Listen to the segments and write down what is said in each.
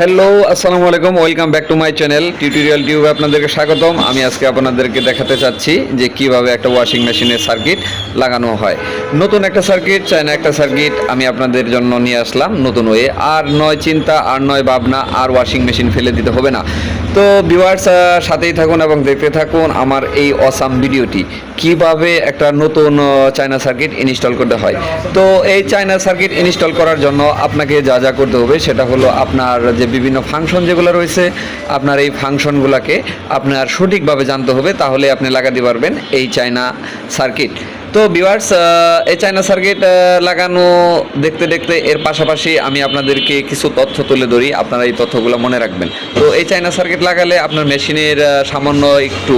Hello আসসালামু আলাইকুম welcome back to my channel tutorial টিউবে আপনাদেরকে স্বাগতম। আমি আজকে আপনাদেরকে দেখাতে চাচ্ছি যে কীভাবে একটা ওয়াশিং মেশিনের সার্কিট লাগানো হয়। নতুন একটা সার্কিট চায়না একটা সার্কিট আমি আপনাদের জন্য নিয়ে আসলাম। নতুন ওয়ে আর নয় চিন্তা, আর নয় ভাবনা, আর ওয়াশিং মেশিন ফেলে দিতে হবে না। তো ভিউয়ার্স সাথেই থাকুন এবং দেখতে থাকুন আমার এই অসাম ভিডিওটি কীভাবে একটা নতুন চায়না সার্কিট ইনস্টল করতে হয়। তো এই চায়না সার্কিট ইনস্টল করার জন্য আপনাকে যা যা করতে হবে, সেটা হলো আপনার যে বিভিন্ন ফাংশন যেগুলো রয়েছে, আপনার এই ফাংশনগুলোকে আপনার সঠিকভাবে জানতে হবে, তাহলে আপনি লাগাতে পারবেন এই চায়না সার্কিট তো ভিউয়ার্স এই চায়না সার্কিট লাগানো দেখতে দেখতে এর পাশাপাশি আমি আপনাদেরকে কিছু তথ্য তুলে ধরি। আপনারা এই তথ্যগুলো মনে রাখবেন। তো এই চায়না সার্কিট লাগালে আপনার মেশিনের সামান্য একটু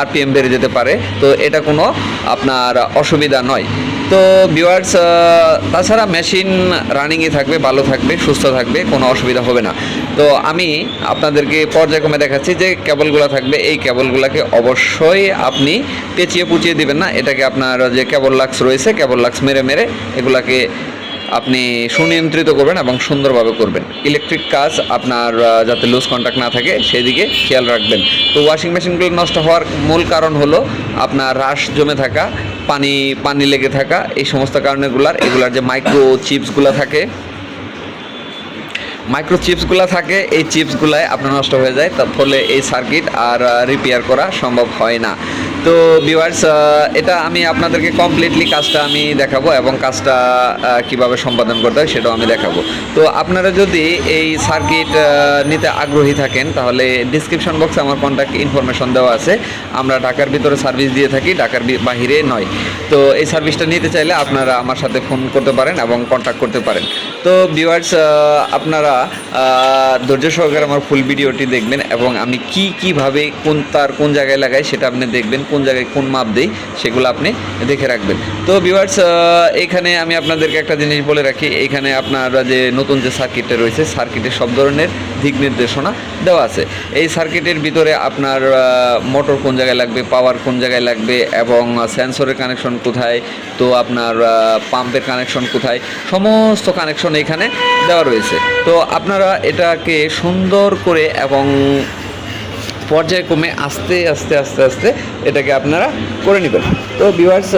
আরপিএম বেড়ে যেতে পারে। তো এটা কোনো আপনার অসুবিধা নয়। তো ভিউয়ার্স তাছাড়া মেশিন রানিংয়ে থাকবে, ভালো থাকবে, সুস্থ থাকবে, কোনো অসুবিধা হবে না। তো আমি আপনাদেরকে পর্যায়ক্রমে দেখাচ্ছি যে কেবলগুলো থাকবে, এই কেবলগুলোকে অবশ্যই আপনি পেঁচিয়ে পুচিয়ে দিবেন না। এটাকে আপনার যে কেবল লাক্স রয়েছে কেবল লাক্স মেরে মেরে এগুলাকে আপনি সুনিয়ন্ত্রিত করবেন এবং সুন্দরভাবে করবেন। ইলেকট্রিক কাজ আপনার যাতে লুজ কন্ট্যাক্ট না থাকে, সেদিকে খেয়াল রাখবেন। তো ওয়াশিং মেশিনগুলো নষ্ট হওয়ার মূল কারণ হলো আপনার হ্রাস জমে থাকা পানি পানি লেগে থাকা এই সমস্ত কারণেগুলার এগুলার যে মাইক্রো চিপসগুলো থাকে মাইক্রো চিপসগুলো থাকে, এই চিপসগুলাই আপনার নষ্ট হয়ে যায়, তার ফলে এই সার্কিট আর রিপেয়ার করা সম্ভব হয় না। তো ভিউয়ার্স এটা আমি আপনাদেরকে কমপ্লিটলি কাজটা আমি দেখাবো এবং কাজটা কীভাবে সম্পাদন করতে হয় সেটাও আমি দেখাবো। তো আপনারা যদি এই সার্কিট নিতে আগ্রহী থাকেন, তাহলে ডিসক্রিপশন বক্সে আমার কন্ট্যাক্ট ইনফরমেশন দেওয়া আছে। আমরা ঢাকার ভিতরে সার্ভিস দিয়ে থাকি, ঢাকার বাহিরে নয়। তো এই সার্ভিসটা নিতে চাইলে আপনারা আমার সাথে ফোন করতে পারেন এবং কন্ট্যাক্ট করতে পারেন। তো ভিউয়ার্স আপনারা ধৈর্য সহকারে আমার ফুল ভিডিওটি দেখবেন এবং আমি কি কীভাবে কোন তার কোন জায়গায় লাগাই সেটা আপনি দেখবেন কোন জায়গায় কোন মাপ দেই, সেগুলো আপনি দেখে রাখবেন। তো ভিউয়ার্স এখানে আমি আপনাদেরকে একটা জিনিস বলে রাখি, এখানে আপনারা যে নতুন যে সার্কিটটা রয়েছে সার্কিটের সব ধরনের দিক নির্দেশনা দেওয়া আছে। এই সার্কিটের ভিতরে আপনার মোটর কোন জায়গায় লাগবে পাওয়ার কোন জায়গায় লাগবে, এবং সেন্সরের কানেকশন কোথায়, তো আপনার পাম্পের কানেকশন কোথায়, সমস্ত কানেকশন এখানে দেওয়া রয়েছে। তো আপনারা এটাকে সুন্দর করে এবং পর্যায়ক্রমে আস্তে আস্তে আস্তে আস্তে এটাকে আপনারা করে নেবেন। তো ভিউয়ার্স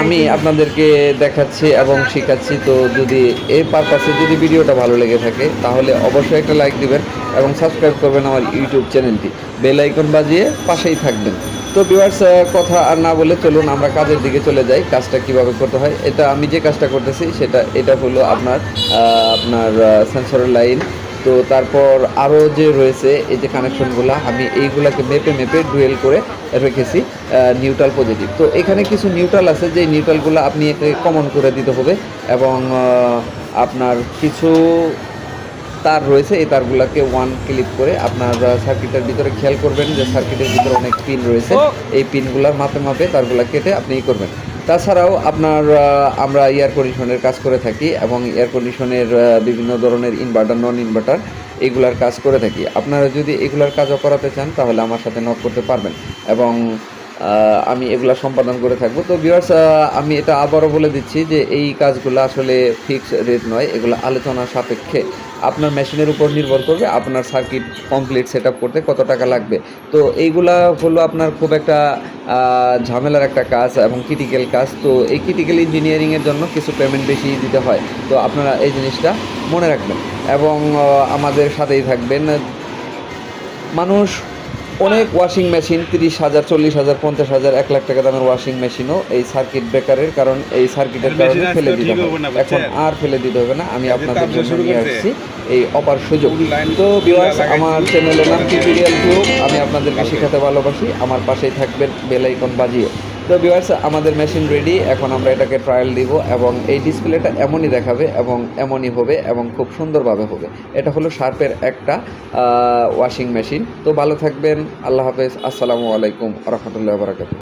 আমি আপনাদেরকে দেখাচ্ছি এবং শেখাচ্ছি। তো যদি এই পারপাসে যদি ভিডিওটা ভালো লেগে থাকে, তাহলে অবশ্যই একটা লাইক দিবেন এবং সাবস্ক্রাইব করবেন আমার ইউটিউব চ্যানেলটি বেল আইকন বাজিয়ে পাশেই থাকবেন। তো ভিউয়ার্স কথা আর না বলে চলুন আমরা কাজের দিকে চলে যাই, কাজটা কীভাবে করতে হয়। এটা আমি যে কাজটা করতেছি, সেটা, এটা হলো আপনার আপনার সেন্সরের লাইন তো তারপর আরও যে রয়েছে এই যে কানেকশনগুলো আমি এইগুলাকে মেপে মেপে ডুয়েল করে রেখেছি নিউট্রাল পজিটিভ তো এখানে কিছু নিউট্রাল আছে যে নিউট্রালগুলো আপনি কমন করে দিতে হবে এবং আপনার কিছু তার রয়েছে এই তারগুলোকে ওয়ান ক্লিক করে আপনার সার্কিটের ভিতরে খেয়াল করবেন যে সার্কিটের ভিতরে অনেক পিন রয়েছে। এই পিনগুলোর মাপে মাপে তারগুলো কেটে আপনি করবেন। তাছাড়াও আপনার আমরা এয়ার কন্ডিশনের কাজ করে থাকি এবং এয়ার কন্ডিশনের বিভিন্ন ধরনের ইনভার্টার নন ইনভার্টার এগুলার কাজ করে থাকি। আপনারা যদি এগুলার কাজও করাতে চান, তাহলে আমার সাথে নক করতে পারবেন এবং আমি এগুলা সম্পাদন করে থাকব। তো ভিউয়ার্স আমি এটা আবারও বলে দিচ্ছি যে এই কাজগুলো আসলে ফিক্স রেট নয়, এগুলো আলোচনা সাপেক্ষে আপনার মেশিনের উপর নির্ভর করবে, আপনার সার্কিট কমপ্লিট সেট করতে কত টাকা লাগবে। তো এইগুলা হলো আপনার খুব একটা ঝামেলার একটা কাজ এবং ক্রিটিক্যাল কাজ। তো এই ক্রিটিক্যাল ইঞ্জিনিয়ারিংয়ের জন্য কিছু পেমেন্ট বেশি দিতে হয়। তো আপনারা এই জিনিসটা মনে রাখবেন এবং আমাদের সাথেই থাকবেন। মানুষ অনেক ওয়াশিং মেশিন তিরিশ হাজার চল্লিশ হাজার পঞ্চাশ হাজার এক লাখ টাকা দামের ওয়াশিং মেশিনও এই সার্কিট ব্রেকারের কারণ এই সার্কিটের কারণে ফেলে দিতে হবে। এখন আর ফেলে দিতে হবে না আমি আপনাদের জন্য নিয়ে আসছি এই অপার সুযোগ। তো ভিউয়ার্স আমার চ্যানেলের নাম টিউটোরিয়াল টিউব আমি আপনাদেরকে শেখাতে ভালোবাসি। আমার পাশেই থাকবেন বেলাইকন বাজিয়ে তো ভিউয়ার্স আমাদের মেশিন রেডি এখন আমরা এটাকে ট্রায়াল দিব এবং এই ডিসপ্লেটা এমনই দেখাবে এবং এমনই হবে এবং খুব সুন্দরভাবে হবে। এটা হলো শার্পের একটা ওয়াশিং মেশিন তো ভালো থাকবেন, আল্লাহ হাফেজ। আসসালামু আলাইকুম রহমতুল্লাহ বারাকাতু